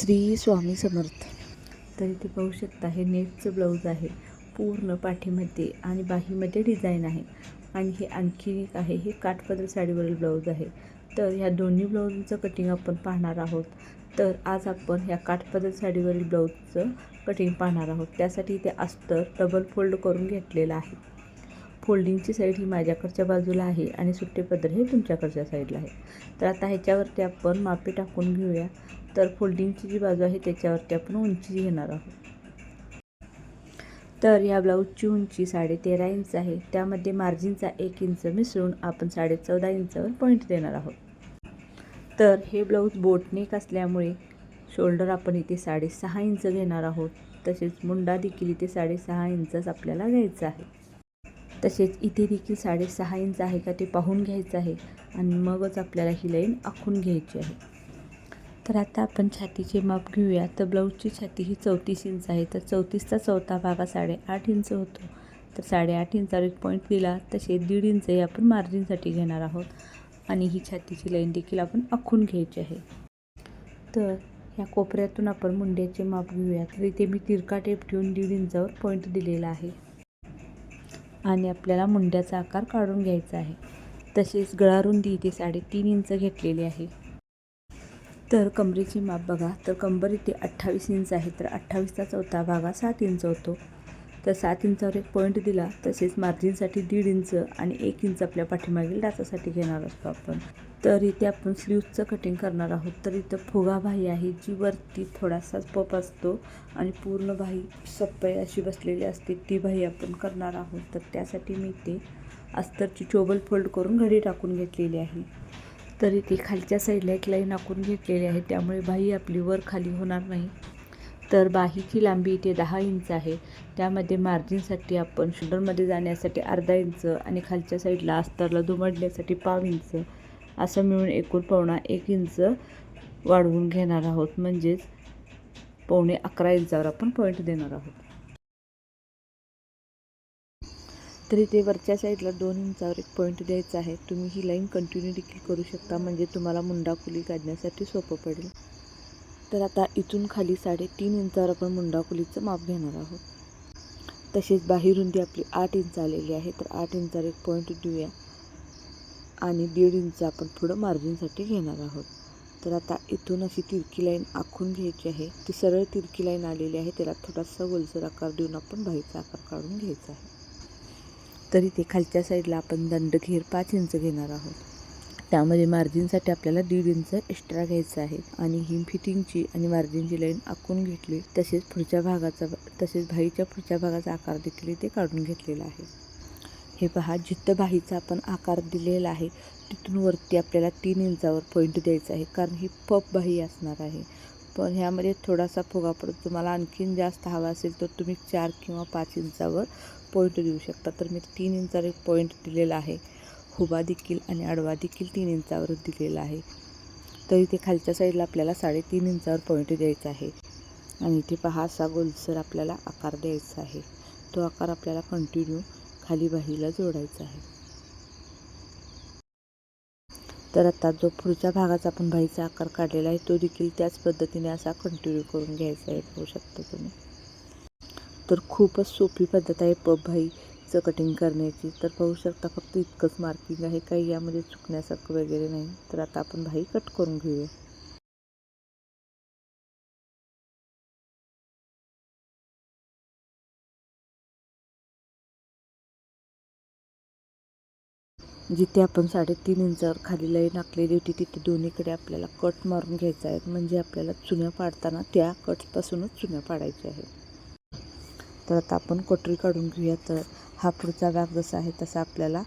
श्री स्वामी समर्थ. तर इथे पाहू शकता हे नेटचं ब्लाऊज आहे. पूर्ण पाठीमध्ये आणि बाहीमध्ये डिझाईन आहे. आणि हे आणखी एक आहे हे काठपदर साडीवरील ब्लाऊज आहे. तर ह्या दोन्ही ब्लाऊजचं कटिंग आपण पाहणार आहोत. तर आज आपण ह्या काठपदर साडीवरील ब्लाऊजचं कटिंग पाहणार आहोत. त्यासाठी इथे अस्तर डबल फोल्ड करून घेतलेलं आहे. फोल्डिंगची साईड ही माझ्याकडच्या बाजूला आहे आणि सुट्टे पदर हे तुमच्याकडच्या साईडला आहे. तर आता ह्याच्यावरती आपण मापे टाकून घेऊया. तर फोल्डिंगची जी बाजू आहे त्याच्यावरती आपण उंची घेणार आहोत. तर या ब्लाऊजची उंची साडेतेरा इंच आहे. त्यामध्ये मार्जिनचा एक इंच मिसळून आपण साडे चौदा इंचावर पॉईंट देणार आहोत. तर हे ब्लाऊज बोटनेक असल्यामुळे शोल्डर आपण इथे साडेसहा इंच घेणार आहोत. तसेच मुंडा देखील इथे साडेसहा इंचच आपल्याला घ्यायचा आहे. तसेच इथे देखील साडेसहा इंच आहे का ते पाहून घ्यायचं आहे आणि मगच आपल्याला ही लाईन आखून घ्यायची आहे. तर आता आपण छातीचे माप घेऊया. तर ब्लाऊजची छाती ही चौतीस इंच आहे. तर चौतीसचा चौथा भाग हा साडेआठ इंच होतो. तर साडेआठ इंचावर एक पॉईंट दिला तसे दीड इंच हे आपण मार्जिनसाठी घेणार आहोत. आणि ही छातीची लाईन देखील आपण आखून घ्यायची आहे. तर या कोपऱ्यातून आपण मुंड्याचे माप घेऊया. तर इथे मी तिरका टेप ठेवून दीड इंचावर पॉईंट दिलेला आहे. आणि आपल्याला मुंड्याचा आकार काढून घ्यायचा आहे. तसेच गळारुंदी इथे साडेतीन इंच घेतलेली आहे. तर कमरेची माप बघा. तर कंबर इथे अठ्ठावीस इंच आहे. तर अठ्ठावीसचा चौथा भाग हा सात इंच होतो. तर सात इंचावर एक पॉईंट दिला. तसेच मार्जिनसाठी दीड इंच आणि एक इंच आपल्या पाठीमागील डाचासाठी घेणार असतो आपण. तर इथे आपण स्लीवचं कटिंग करणार आहोत. तर इथं फुगा भाई आहे जी वरती थोडासा पप असतो आणि पूर्ण भाई सप्पई अशी बसलेली असते ती भाई आपण करणार आहोत. तर त्यासाठी मी इथे अस्तरची चोबल फोल्ड करून घडी टाकून घेतलेली आहे. तर इथे खालच्या साईडला एक लाईन आखून घेतलेली आहे. त्यामुळे भाई आपली वर खाली होणार नाही. तर बाहीची लांबी इथे दहा इंच आहे. त्यामध्ये मार्जिनसाठी आपण शोल्डरमध्ये जाण्यासाठी अर्धा इंच आणि खालच्या साईडला अस्तरला दुमडण्यासाठी पाव इंच असं मिळून एकूण पावणा एक इंच वाढवून घेणार आहोत. म्हणजेच पावणे अकरा इंचावर आपण पॉईंट देणार आहोत. तर इथे वरच्या साईडला दोन इंचावर एक पॉईंट द्यायचा आहे. तुम्ही ही लाईन कंटिन्यू देखील करू शकता. म्हणजे तुम्हाला मुंडा खुली काढण्यासाठी सोपं पडेल. तर आता इथून खाली साडेतीन इंचावर आपण मुंडाकुलीचं माप घेणार आहोत. तसेच बाहीरुंदी आपली आठ इंच आलेली आहे तर आठ इंचावर एक पॉईंट देऊया. आणि दीड इंच आपण पुढं मार्जिनसाठी घेणार आहोत. तर आता इथून अशी तिरकी लाईन आखून घ्यायची आहे. ती सरळ तिरकी लाईन आलेली आहे त्याला थोडासा गोलसर आकार देऊन आपण बाहीचा आकार काढून घ्यायचा आहे. तर इथे खालच्या साईडला आपण दंडघेर पाच इंच घेणार आहोत. त्यामध्ये मार्जिनसाठी आपल्याला दीड इंच एक्स्ट्रा घ्यायचं आहे. आणि ही फिटिंगची आणि मार्जिनची लाईन आखून घेतली तसेच पुढच्या भागाचा तसेच भाईच्या पुढच्या भागाचा आकार देखील इथे काढून घेतलेला आहे. हे पहा जिथं भाईचा आपण आकार दिलेला आहे तिथून वरती आपल्याला तीन इंचावर पॉईंट द्यायचा आहे कारण ही पप बाही असणार आहे. पण ह्यामध्ये थोडासा फुगा पडतो. तुम्हाला आणखीन जास्त हवा असेल तर तुम्ही चार किंवा पाच इंचावर पॉईंट देऊ शकता. तर मी तीन इंचावर एक पॉईंट दिलेला आहे. हुबा देखील आणि आडवा देखील तीन इंचावरच दिलेला आहे. तर इथे खालच्या साईडला आपल्याला साडेतीन इंचावर पॉईंट द्यायचा आहे. आणि इथे पहा असा गोलसर आपल्याला आकार द्यायचा आहे. तो आकार आपल्याला कंटिन्यू खाली बाहीला जोडायचा आहे. तर आता जो पुढच्या भागाचा आपण बाहीचा आकार काढलेला आहे तो देखील त्याच पद्धतीने असा कंटिन्यू करून घ्यायचा आहे. पाहू शकता तुम्ही. तर खूपच सोपी पद्धत आहे पब चं कटिंग करण्याची. तर पाहू शकता फक्त इतकंच मार्किंग आहे. काही यामध्ये चुकण्यासारखं वगैरे नाही. तर आता आपण भाई कट करून घेऊया. जिथे आपण साडेतीन इंचावर खाली लाईन आखलेली होती तिथे दोन्हीकडे आपल्याला कट मारून घ्यायचा आहे. म्हणजे आपल्याला चुन्या पाडताना त्या कटपासूनच चुन्या पाडायच्या आहेत. तर आता आपण कटरी काढून घेऊया. तर हा पुढचा भाग जसा आहे तसा आपल्याला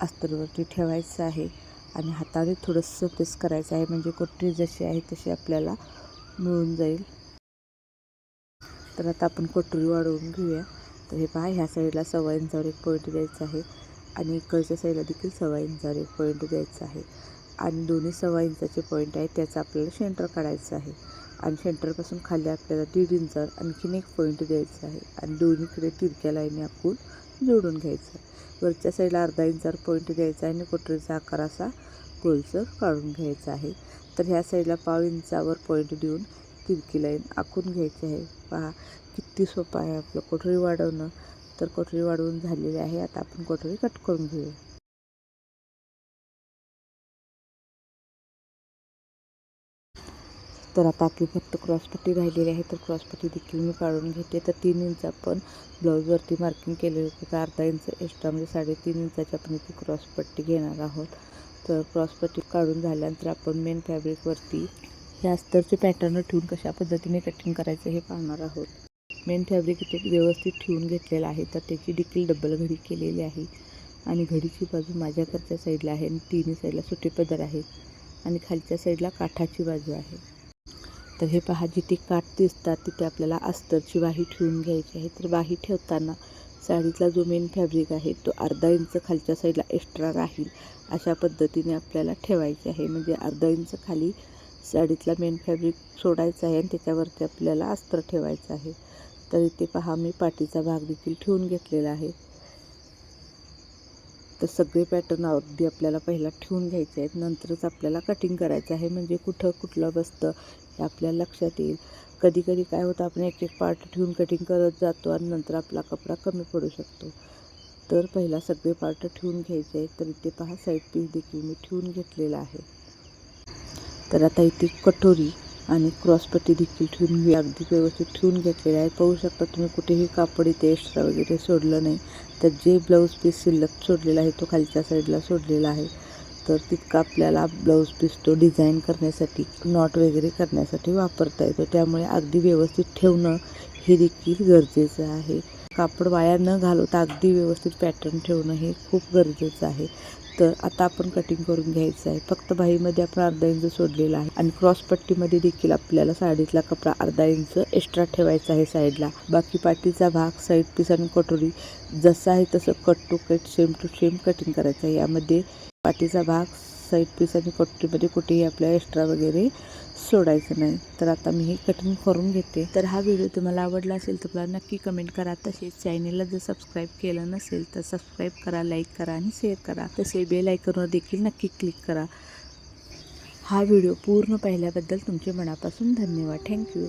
अस्तरवरती ठेवायचा आहे. आणि हाताने थोडंसं प्रेस करायचं आहे. म्हणजे कोठरी जशी आहे तशी आपल्याला मिळून जाईल. तर आता आपण कोठरी वाढवून घेऊया. तर हे पहा ह्या साईडला सव्वा इंचावर एक पॉईंट द्यायचा आहे. आणि इकडच्या साईडला देखील सव्वा इंचावर एक पॉईंट द्यायचा आहे. आणि दोन्ही सव्वा इंचाचे पॉईंट आहे त्याचा आपल्याला सेंटर काढायचं आहे. आणि सेंटरपासून खाली आपल्याला दीड इंचावर आणखीन एक पॉईंट द्यायचा आहे. आणि दोन्हीकडे तिरक्या लाईनी आपण जोडून घ्यायचं. वरच्या साईडला अर्धा इंचावर पॉईंट द्यायचा आहे आणि कोटरीचा आकार असा गोलसर काढून घ्यायचा आहे तर ह्या साईडला पाव इंचावर पॉईंट देऊन तिरकी लाईन आखून घ्यायची आहे. पहा किती सोपं आहे आपलं कोठरी वाढवणं. तर कोठरी वाढवून झालेली आहे. आता आपण कोठरी कट करून घेऊया. तर आता आपली फक्त क्रॉसपट्टी राहिलेली आहे तर क्रॉसपट्टी देखील मी काढून घेते. तर तीन इंच आपण ब्लाऊजवरती मार्किंग केलेलं होतं तर अर्धा इंच एक्स्ट्रा म्हणजे साडेतीन इंचाची आपण इथे क्रॉसपट्टी घेणार आहोत. तर क्रॉसपट्टी काढून झाल्यानंतर आपण मेन फॅब्रिकवरती हे अस्तरचे पॅटर्न ठेवून कशा पद्धतीने कटिंग करायचं हे पाहणार आहोत. मेन फॅब्रिक इथे व्यवस्थित ठेवून घेतलेलं आहे. तर त्याची देखील डबल घडी केलेली आहे. आणि घडीची बाजू माझ्याकडच्या साईडला आहे आणि तिन्ही साईडला सुटे पदर आहे. आणि खालच्या साईडला काठाची बाजू आहे. तर हे पहा जिथे काठ दिसतात तिथे आपल्याला अस्तरची वाही ठेवून घ्यायची आहे. तर वाही ठेवताना साडीतला जो मेन फॅब्रिक आहे तो अर्धा इंच खालच्या साईडला एक्स्ट्रा राहील अशा पद्धतीने आपल्याला ठेवायचे आहे. म्हणजे अर्धा इंच खाली साडीतला मेन फॅब्रिक सोडायचा आहे आणि त्याच्यावरती आपल्याला अस्तर ठेवायचं आहे. तर इथे पहा मी पाठीचा भाग देखील ठेवून घेतलेला आहे. तर सगळे पॅटर्न अगदी आपल्याला पहिला ठेवून घ्यायचे आहेत. नंतरच आपल्याला कटिंग करायचं आहे. म्हणजे कुठं कुठलं बसतं हे आपल्याला लक्षात येईल. कधी कधी काय होतं आपण एक एक पार्ट ठेवून कटिंग करत जातो आणि नंतर आपला कपडा कमी पडू शकतो. तर पहिला सगळे पार्ट ठेवून घ्यायचे आहेत. तर इथे पहा साईड पीस देखील मी ठेवून घेतलेला आहे. तर आता इथे कटोरी. आणि क्रॉसपट्टी देखील ठेवून मी अगदी व्यवस्थित ठेवून घेतलेले आहे पाहू शकता तुम्ही कुठेही कापड इथे एक्स्ट्रा वगैरे सोडलं नाही. तर जे ब्लाऊज पीस शिल्लक सोडलेला आहे तो खालच्या साईडला सोडलेला आहे. तर तितका आपल्याला ब्लाऊज पीस तो डिझाईन करण्यासाठी नॉट वगैरे करण्यासाठी वापरता येतो. त्यामुळे अगदी व्यवस्थित ठेवणं हे देखील गरजेचं आहे. कापड वाया न घालवता अगदी व्यवस्थित पॅटर्न ठेवणं हे खूप गरजेचं आहे. तर आता आपण कटिंग करून घ्यायचं आहे. फक्त बाहीमध्ये आपण अर्धा इंच सोडलेला आहे. आणि क्रॉस पट्टीमध्ये देखील आपल्याला साडीतला कपडा अर्धा इंच एक्स्ट्रा ठेवायचा आहे साईडला. बाकी पाठीचा भाग साईड पीस आणि कटोरी जसं आहे तसं cut to cut same to same cutting करायचं आहे. यामध्ये पाठीचा भाग साईड पीस आणि कटोरीमध्ये कुठेही आपल्याला एक्स्ट्रा वगैरे सोडायचं नाही. तर आता मी हे कटिंग करून घेते. तर हा व्हिडिओ तुम्हाला आवडला असेल तर मला नक्की कमेंट करा. तसेच चॅनेलला जर सबस्क्राईब केलं नसेल तर सबस्क्राईब करा लाईक करा आणि शेअर करा. तसे बेल आयकॉनवर देखील नक्की क्लिक करा. हा व्हिडिओ पूर्ण पाहिल्याबद्दल तुमचे मनापासून धन्यवाद. थँक्यू.